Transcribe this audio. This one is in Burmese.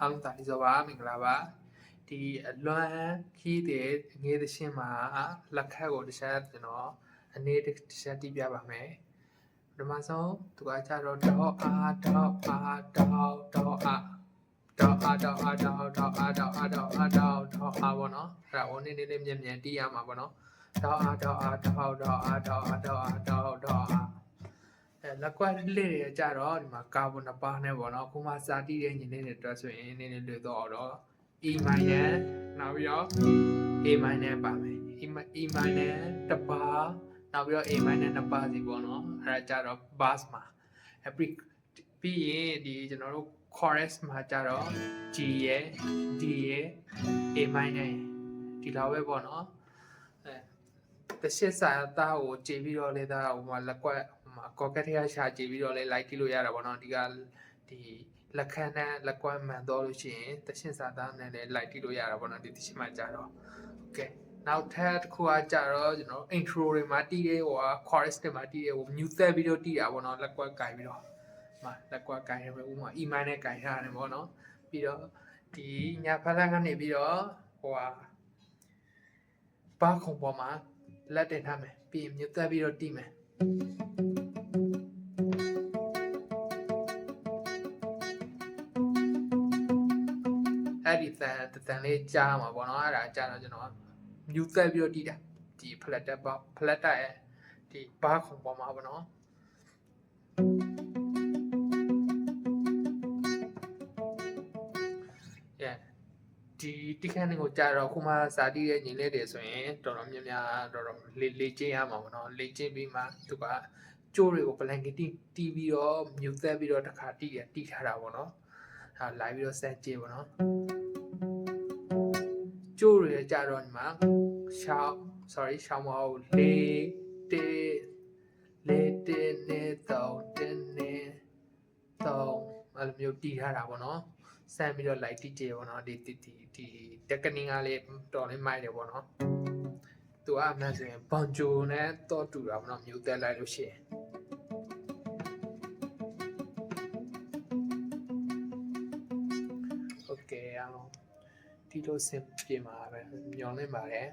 အားလုံးတာလီဆိုပါမင်္ဂလာပါဒီအလွမ်းခီးတဲ့ငေးသရှင်မှာလက်ခတ်ကိုတစ်ချက်ကျွန်တော်အနေတစ်ချက်တီးပြပါမယ်ပထမဆုံးသူကကြတော့ဒေါအာဒေါအာဒေါဒေါအာဒေါအာဒေါအာဒေါဒေါအာဒေါအာဒေါအာဒေါဒေါအာဘောနော်အဲ့ဒါဟိုနေနေလေးမြင်မြင်တီးရမှာပေါ့နော်ဒေါအာဒေါအာဒေါဒေါအာဒေါအာဒေါအာဒေါဒေါအာအဲ လက်ကွက်လေးတွေကြတော့ဒီမှာကာဗွန်နှစ်ပါးနဲ့ပေါ့နော်ခုမှစာတီးတဲ့ညီလေးတွေအတွက်ဆိုရင်နည်းနည်းလွယ်တော့တော့ E minor နောက်ပြီးတော့ A minor ပါမယ် E mi- E minor တစ်ပါးနောက်ပြီးတော့ A minor နှစ်ပါးစီပေါ့နော်အဲ့ဒါကြတော့ bass မှာအပြီးပြီးရင်ဒီကျွန်တော်တို့ chorus မှာကြတော့ G ရယ် D ရယ် A minor ရယ်ဒီလောက်ပဲပေါ့နော်အဲတရှစ်စာသားကိုကြည်ပြီးတော့လေသားဟိုမှာလက်ကွက်ဟို မှာ cocket ထဲကရှာကြည်ပြီးတော့လေ like ကြည့်လို့ရတာပေါ့နော်ဒီကဒီလက်ခဏနဲ့လက်ကွက်မှန်တော့လို့ရှိရင်တရှစ်စာသားနဲ့လည်း like ကြည့်လို့ရတာပေါ့နော်ဒီတရှစ်မှာကြတော့ okay နောက်ထပ်တစ်ခုကကြတော့ကျွန်တော် intro တွေမှာတီးတဲ့ဟိုက chorus တွေမှာတီးတဲ့ဟို mute သက်ပြီးတော့တီးတာပေါ့နော်လက်ကွက်ကင်ပြီးတော့မှာလက်ကွက်ကင်ရပဲဥမာ e minor နဲ့ကင်ထားတယ်ပေါ့နော်ပြီးတော့ဒီညာဖက်လက်ကနေပြီးတော့ဟိုဟာပါခုံပေါ်မှာလက်တင်ထားမယ်ပြီးရင် mute သက်ပြီးတော့တီးမယ် အဲ့ဒီတန်တန်လေးကြားမှာပေါ့နော်အဲ့ဒါကြားတော့ကျွန်တော်မြူသက်ပြီးတော့တီးတာဒီဖလက်တက်ပါဖလက်တက်ရဲ့ဒီဘားခုံပေါ်မှာပေါ့နော်။ Yeah ဒီတိခန်းတွေကိုကြာတော့ခုမှစာတီးတဲ့ညီလေးတွေဆိုရင်တော်တော်များများတော်တော်လေလေချင်းရမှာပေါ့နော်လေချင်းပြီးမှသူကကျိုးတွေကို blanket တီးတီးပြီးတော့မြူသက်ပြီးတော့တစ်ခါတီးရတီးထားတာပေါ့နော်။အဲလာပြီးတော့ဆက်ကြည့်ပေါ့နော်။ ကျိုးတွေကြတော့ဒီမှာရှောင်း sorry ရှောင်းမဟုတ်လေးတေလေးတေနေတော့တင်းနေတော့အဲ့လိုမျိုးတီးထားတာပေါ့နော်ဆမ်းပြီးတော့ light တီးကြပေါ့နော်ဒီဒီဒီဒီ technique ကလေးတော်လေးမိုက်တယ်ပေါ့နော်သူကအမှန်ဆိုရင်ဘွန်ဂျိုနဲ့တော့တူတာပေါ့နော်မျိုးသက်လိုက်လို့ရှိရင် Okay အောင် ဒီလိုစင်ပြေမှာပဲညောင်းနေပါတယ်